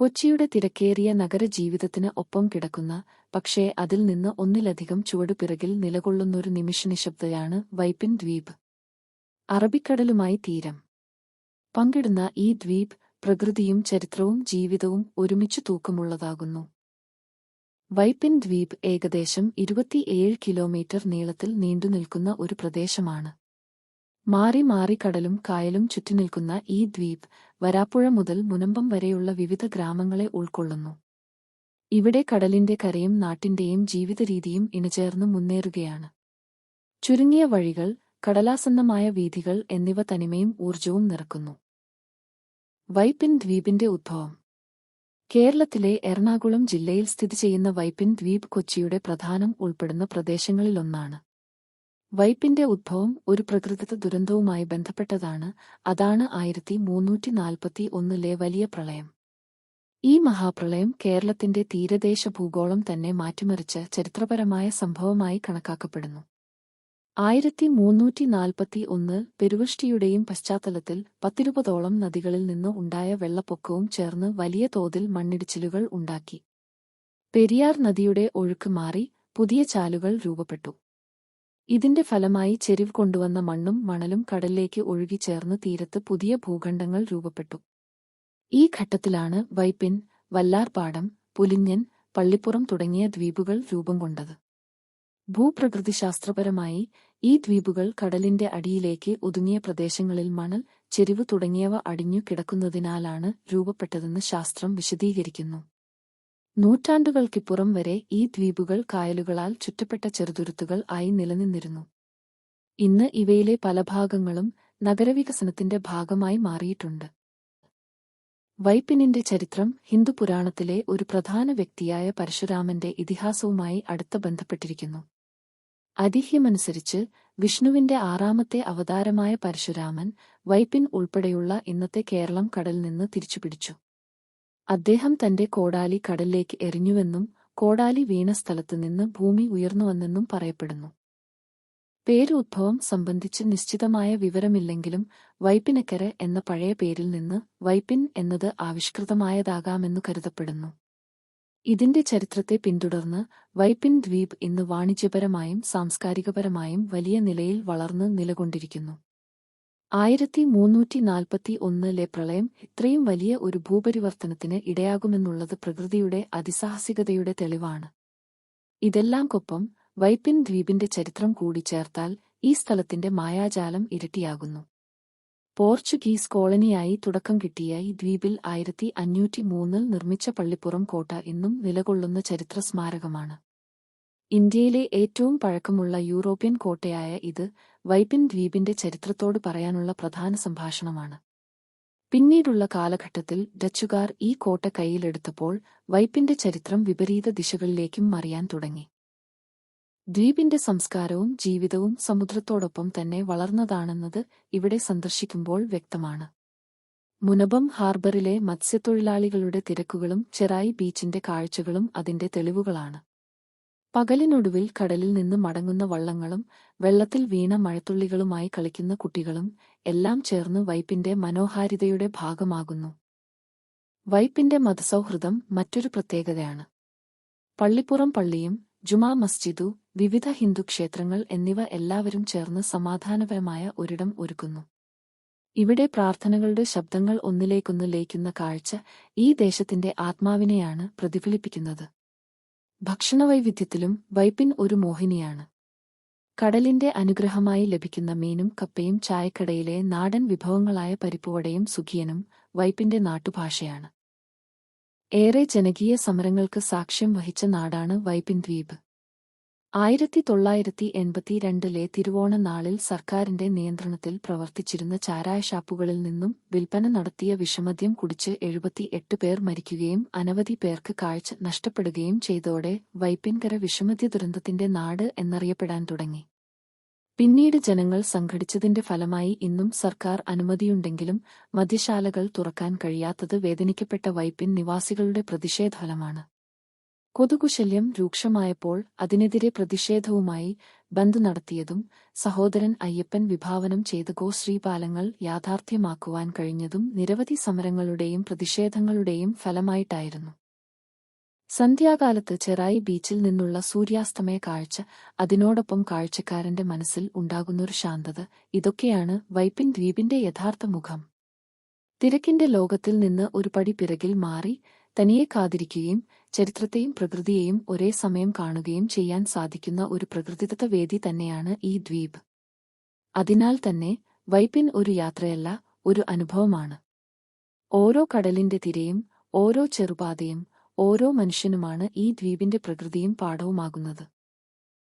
കൊച്ചിയുടെ തിരക്കേറിയ നഗരജീവിതത്തിന് ഒപ്പം കിടക്കുന്ന പക്ഷേ അതിൽ നിന്ന് ഒന്നിലധികം ചുവടുപിറകിൽ നിലകൊള്ളുന്നൊരു നിമിഷനിശബ്ദയാണ് വൈപ്പിൻ ദ്വീപ്. അറബിക്കടലുമായി തീരം. പങ്കിടുന്ന ഈ ദ്വീപ് പ്രകൃതിയും ചരിത്രവും ജീവിതവും ഒരുമിച്ചു തൂക്കമുള്ളതാകുന്നു. വൈപ്പിൻ ദ്വീപ് ഏകദേശം ഇരുപത്തിയേഴ് കിലോമീറ്റർ നീളത്തിൽ നീണ്ടുനിൽക്കുന്ന ഒരു പ്രദേശമാണ്. മാറി മാറി കടലും കായലും ചുറ്റിനിൽക്കുന്ന ഈ ദ്വീപ് വരാപ്പുഴ മുതൽ മുനമ്പം വരെയുള്ള വിവിധ ഗ്രാമങ്ങളെ ഉൾക്കൊള്ളുന്നു. ഇവിടെ കടലിന്റെ കരയും നാട്ടിന്റെയും ജീവിതരീതിയും ഇണചേർന്ന് മുന്നേറുകയാണ്. ചുരുങ്ങിയ വഴികൾ കടലാസന്നമായ വീഥികൾ എന്നിവ തനിമയും ഊർജവും നിറക്കുന്നു. വൈപ്പിൻ ദ്വീപിന്റെ ഉദ്ഭവം കേരളത്തിലെ എറണാകുളം ജില്ലയിൽ സ്ഥിതി ചെയ്യുന്ന വൈപ്പിൻ ദ്വീപ് കൊച്ചിയുടെ പ്രധാനം ഉൾപ്പെടുന്ന പ്രദേശങ്ങളിലൊന്നാണ്. വൈപ്പിന്റെ ഉദ്ഭവം ഒരു പ്രകൃതിദത്ത ദുരന്തവുമായി ബന്ധപ്പെട്ടതാണ്. അതാണ് ആയിരത്തി മൂന്നൂറ്റി നാൽപ്പത്തി ഒന്നിലെ വലിയ പ്രളയം. ഈ മഹാപ്രളയം കേരളത്തിന്റെ തീരദേശ ഭൂഗോളം തന്നെ മാറ്റിമറിച്ച ചരിത്രപരമായ സംഭവമായി കണക്കാക്കപ്പെടുന്നു. ആയിരത്തി മൂന്നൂറ്റി നാൽപ്പത്തി ഒന്ന് പെരുവൃഷ്ടിയുടെയും പശ്ചാത്തലത്തിൽ പത്തിരുപതോളം നദികളിൽ നിന്ന് ഉണ്ടായ വെള്ളപ്പൊക്കവും ചേർന്ന് വലിയ തോതിൽ മണ്ണിടിച്ചിലുകൾ ഉണ്ടാക്കി. പെരിയാർ നദിയുടെ ഒഴുക്ക് മാറി പുതിയ ചാലുകൾ രൂപപ്പെട്ടു. ഇതിന്റെ ഫലമായി ചെരിവ് കൊണ്ടുവന്ന മണ്ണും മണലും കടലിലേക്ക് ഒഴുകിച്ചേർന്ന് തീരത്ത് പുതിയ ഭൂഖണ്ഡങ്ങൾ രൂപപ്പെട്ടു. ഈ ഘട്ടത്തിലാണ് വൈപ്പിൻ വല്ലാർപാടം പുലിഞ്ഞൻ പള്ളിപ്പുറം തുടങ്ങിയ ദ്വീപുകൾ രൂപം കൊണ്ടത്. ഭൂപ്രകൃതിശാസ്ത്രപരമായി ഈ ദ്വീപുകൾ കടലിന്റെ അടിയിലേക്ക് ഒതുങ്ങിയ പ്രദേശങ്ങളിൽ മണൽ ചെരിവ് തുടങ്ങിയവ അടിഞ്ഞു കിടക്കുന്നതിനാലാണ് രൂപപ്പെട്ടതെന്ന് ശാസ്ത്രം വിശദീകരിക്കുന്നു. നൂറ്റാണ്ടുകൾക്കിപ്പുറം വരെ ഈ ദ്വീപുകൾ കായലുകളാൽ ചുറ്റപ്പെട്ട ചെറുതുരുത്തുകൾ ആയി നിലനിന്നിരുന്നു. ഇന്ന് ഇവയിലെ പല ഭാഗങ്ങളും നഗരവികസനത്തിന്റെ ഭാഗമായി മാറിയിട്ടുണ്ട്. വൈപ്പിനിന്റെ ചരിത്രം ഹിന്ദു പുരാണത്തിലെ ഒരു പ്രധാന വ്യക്തിയായ പരശുരാമന്റെ ഇതിഹാസവുമായി അടുത്ത ബന്ധപ്പെട്ടിരിക്കുന്നു. ഐതിഹ്യമനുസരിച്ച് വിഷ്ണുവിന്റെ ആറാമത്തെ അവതാരമായ പരശുരാമൻ വൈപ്പിൻ ഉൾപ്പെടെയുള്ള ഇന്നത്തെ കേരളം കടലിൽ നിന്ന് തിരിച്ചുപിടിച്ചു. അദ്ദേഹം തന്റെ കോടാലി കടലിലേക്ക് എറിഞ്ഞുവെന്നും കോടാലി വീണ സ്ഥലത്തുനിന്ന് ഭൂമി ഉയർന്നുവെന്നും പറയപ്പെടുന്നു. പേര് സംബന്ധിച്ച് നിശ്ചിതമായ വിവരമില്ലെങ്കിലും വൈപ്പിനക്കര എന്ന പഴയ പേരിൽ നിന്ന് വൈപ്പിൻ എന്നത് ആവിഷ്കൃതമായതാകാമെന്നു കരുതപ്പെടുന്നു. ഇതിന്റെ ചരിത്രത്തെ പിന്തുടർന്ന് വൈപ്പിൻ ദ്വീപ് ഇന്ന് വാണിജ്യപരമായും സാംസ്കാരികപരമായും വലിയ നിലയിൽ വളർന്ന് നിലകൊണ്ടിരിക്കുന്നു. ആയിരത്തി മൂന്നൂറ്റി നാൽപ്പത്തി ഒന്നിലെ പ്രളയം ഇത്രയും വലിയ ഒരു ഭൂപരിവർത്തനത്തിന് ഇടയാകുമെന്നുള്ളത് പ്രകൃതിയുടെ അതിസാഹസികതയുടെ തെളിവാണ്. ഇതെല്ലാംക്കൊപ്പം വൈപ്പിൻ ദ്വീപിന്റെ ചരിത്രം കൂടി ചേർത്താൽ ഈ സ്ഥലത്തിന്റെ മായാജാലം ഇരട്ടിയാകുന്നു. പോർച്ചുഗീസ് കോളനിയായി തുടക്കം കിട്ടിയ ഈ ദ്വീപിൽ ആയിരത്തി അഞ്ഞൂറ്റി മൂന്നിൽ നിർമ്മിച്ച പള്ളിപ്പുറം കോട്ട ഇന്നും നിലകൊള്ളുന്ന ചരിത്ര സ്മാരകമാണ് ഇന്ത്യയിലെ ഏറ്റവും പഴക്കമുള്ള യൂറോപ്യൻ കോട്ടയായ ഇത് വൈപ്പിൻ ദ്വീപിന്റെ ചരിത്രത്തോട് പറയാനുള്ള പ്രധാന സംഭാഷണമാണ്. പിന്നീടുള്ള കാലഘട്ടത്തിൽ ഡച്ചുകാർ ഈ കോട്ട കൈയിലെടുത്തപ്പോൾ വൈപ്പിന്റെ ചരിത്രം വിപരീത ദിശകളിലേക്കും മറിയാൻ തുടങ്ങി. ദ്വീപിന്റെ സംസ്കാരവും ജീവിതവും സമുദ്രത്തോടൊപ്പം തന്നെ വളർന്നതാണെന്നത് ഇവിടെ സന്ദർശിക്കുമ്പോൾ വ്യക്തമാണ്. മുനബം ഹാർബറിലെ മത്സ്യത്തൊഴിലാളികളുടെ തിരക്കുകളും ചെറായി ബീച്ചിന്റെ കാഴ്ചകളും അതിന്റെ തെളിവുകളാണ്. പകലിനൊടുവിൽ കടലിൽ നിന്ന് മടങ്ങുന്ന വള്ളങ്ങളും വെള്ളത്തിൽ വീണ മഴത്തുള്ളികളുമായി കളിക്കുന്ന കുട്ടികളും എല്ലാം ചേർന്ന് വൈപ്പിന്റെ മനോഹാരിതയുടെ ഭാഗമാകുന്നു. വൈപ്പിന്റെ മതസൗഹൃദം മറ്റൊരു പ്രത്യേകതയാണ്. പള്ളിപ്പുറം പള്ളിയും ജുമാ മസ്ജിദു വിവിധ ഹിന്ദു ക്ഷേത്രങ്ങൾ എന്നിവ എല്ലാവരും ചേർന്ന് സമാധാനപരമായ ഒരിടം ഒരുക്കുന്നു. ഇവിടെ പ്രാർത്ഥനകളുടെ ശബ്ദങ്ങൾ ഒന്നിലേക്കൊന്ന് ലയിക്കുന്ന കാഴ്ച ഈ ദേശത്തിന്റെ ആത്മാവിനെയാണ് പ്രതിഫലിപ്പിക്കുന്നത്. ഭക്ഷണവൈവിധ്യത്തിലും വൈപ്പിൻ ഒരു മോഹിനിയാണ്. കടലിന്റെ അനുഗ്രഹമായി ലഭിക്കുന്ന മീനും കപ്പയും ചായക്കടയിലെ നാടൻ വിഭവങ്ങളായ പരിപ്പുവടയും സുഖിയനും വൈപ്പിന്റെ നാട്ടുഭാഷയാണ്. ഏറെ ജനകീയ സമരങ്ങൾക്ക് സാക്ഷ്യം വഹിച്ച നാടാണ് വൈപ്പിൻ ദ്വീപ്. ആയിരത്തി തൊള്ളായിരത്തി എൺപത്തിരണ്ടിലെ തിരുവോണ നാളിൽ സർക്കാരിന്റെ നിയന്ത്രണത്തിൽ പ്രവർത്തിച്ചിരുന്ന ചാരായ ഷാപ്പുകളിൽ നിന്നും വിൽപ്പന നടത്തിയ വിഷമദ്യം കുടിച്ച് എഴുപത്തിയെട്ട് പേർ മരിക്കുകയും അനവധി പേർക്ക് കാഴ്ച നഷ്ടപ്പെടുകയും ചെയ്തോടെ വൈപ്പിൻകര വിഷമദ്യ ദുരന്തത്തിന്റെ നാട് എന്നറിയപ്പെടാൻ തുടങ്ങി. പിന്നീട് ജനങ്ങൾ സംഘടിച്ചതിന്റെ ഫലമായി ഇന്നും സർക്കാർ അനുമതിയുണ്ടെങ്കിലും മദ്യശാലകൾ തുറക്കാൻ കഴിയാത്തത് വേദനിക്കപ്പെട്ട വൈപ്പിൻ നിവാസികളുടെ പ്രതിഷേധഫലമാണ്. കൊതുകുശല്യം രൂക്ഷമായപ്പോൾ അതിനെതിരെ പ്രതിഷേധവുമായി ബന്ദ് നടത്തിയതും സഹോദരൻ അയ്യപ്പൻ വിഭാവനം ചെയ്ത ഗോശ്രീപാലങ്ങൾ യാഥാർത്ഥ്യമാക്കുവാൻ കഴിഞ്ഞതും നിരവധി സമരങ്ങളുടെയും പ്രതിഷേധങ്ങളുടെയും ഫലമായിട്ടായിരുന്നു. സന്ധ്യാകാലത്ത് ചെറായി ബീച്ചിൽ നിന്നുള്ള സൂര്യാസ്തമയ കാഴ്ച അതിനോടൊപ്പം കാഴ്ചക്കാരന്റെ മനസ്സിൽ ഉണ്ടാകുന്നൊരു ശാന്തത ഇതൊക്കെയാണ് വൈപ്പിൻ ദ്വീപിന്റെ യഥാർത്ഥ മുഖം. തിരക്കിന്റെ ലോകത്തിൽ നിന്ന് ഒരു പടി പിറകിൽ മാറി തനിയെ കാതിരിക്കുകയും ചരിത്രത്തെയും പ്രകൃതിയെയും ഒരേ സമയം കാണുകയും ചെയ്യാൻ സാധിക്കുന്ന ഒരു പ്രകൃതിദത്ത വേദി തന്നെയാണ് ഈ ദ്വീപ്. അതിനാൽ തന്നെ വൈപ്പിൻ ഒരു യാത്രയല്ല ഒരു അനുഭവമാണ്. ഓരോ കടലിന്റെ തിരയും ഓരോ ചെറുപാതയും ഓരോ മനുഷ്യനുമാണ് ഈ ദ്വീപിന്റെ പ്രകൃതിയും പാഠവുമാകുന്നത്.